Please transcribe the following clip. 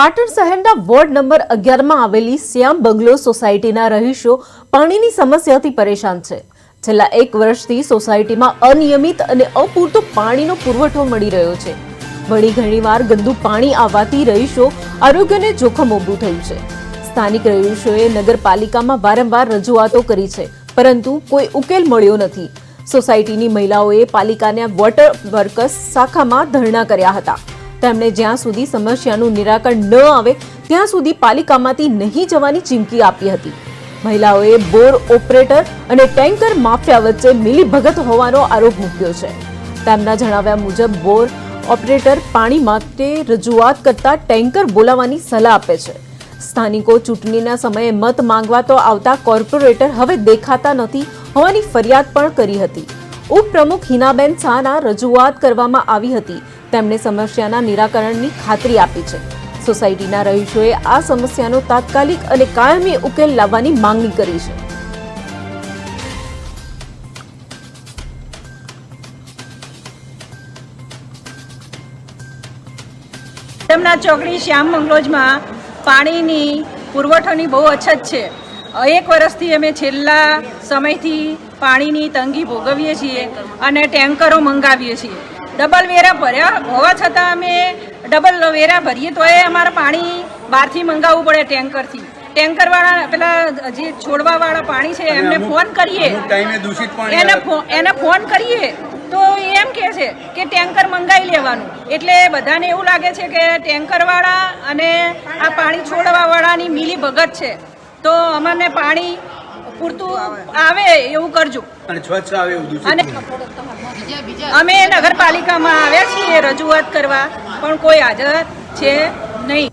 પાટણ શહેરના ward number અગિયારમાં આવેલી શ્યામ બંગલો સોસાયટીના રહીશો પાણીની સમસ્યાથી પરેશાન છે. છેલ્લા એક વર્ષથી સોસાયટીમાં અનિયમિત અને અપૂરતો પાણીનો પુરવઠો મળી રહ્યો છે. વળી ઘણીવાર ગંદુ પાણી આવવાથી રહીશો આરોગ્યને જોખમ ઊભું થયું છે. સ્થાનિક રહીશોએ નગરપાલિકામાં વારંવાર રજૂઆતો કરી છે, પરંતુ કોઈ ઉકેલ મળ્યો નથી. સોસાયટીની મહિલાઓએ પાલિકાના વોટર વર્કર્સ શાખામાં ધરણા કર્યા હતા. તેમણે જ્યાં સુધી સમસ્યાનું નિરાકરણ ન આવે, ત્યાં સુધી પાલિકામાંથી નહીં જવાની ચીમકી આપી હતી. મહિલાઓએ બોર ઓપરેટર અને ટેન્કર માફિયા વચ્ચે મિલીભગત હોવાનો આરોપ મૂક્યો છે. તેમના જણાવ્યા મુજબ, બોર ઓપરેટર પાણી માટે રજૂઆત કરતા ટેન્કર બોલાવવાની સલાહ આપે છે. સ્થાનિકો ચૂંટણીના સમયે મત માંગવા તો આવતા કોર્પોરેટર હવે દેખાતા નથી હોવાની ફરિયાદ પણ કરી હતી. ઉપપ્રમુખ હિનાબેન શાહના રજૂઆત કરવામાં આવી હતી. તેમણે સમસ્યાના નિરાકરણની ખાતરી આપી છે. સોસાયટીના રહીશોએ આ સમસ્યાનો તાત્કાલિક અને કાયમી ઉકેલ લાવવાની માંગણી કરી છે. તેમના ચોકડી શ્યામ મંગલોજમાં પાણીની પુરવઠોની બહુ અછત છે. એક વર્ષથી અમે છેલ્લા સમયથી પાણીની તંગી ભોગવીએ છીએ અને ટેન્કરો મંગાવીએ છીએ. ડબલ વેરા ભર્યા. હોવા છતાં અમે ડબલ વેરા ભરીએ તો એ અમારે પાણી બહારથી મંગાવવું પડે ટેન્કરથી. ટેન્કરવાળા પેલા જે છોડવાવાળા પાણી છે એમને ફોન કરીએ. એને એને ફોન કરીએ તો એમ કે છે કે ટેન્કર મંગાવી લેવાનું. એટલે બધાને એવું લાગે છે કે ટેન્કરવાળા અને આ પાણી છોડવાવાળાની મિલી ભગત છે. તો અમને પાણી પૂરતું આવે એવું કરજો. અને સ્વચ્છ આવે એવું અને અમે નગરપાલિકામાં આવ્યા છીએ રજૂઆત કરવા પણ કોઈ હાજર છે નહીં.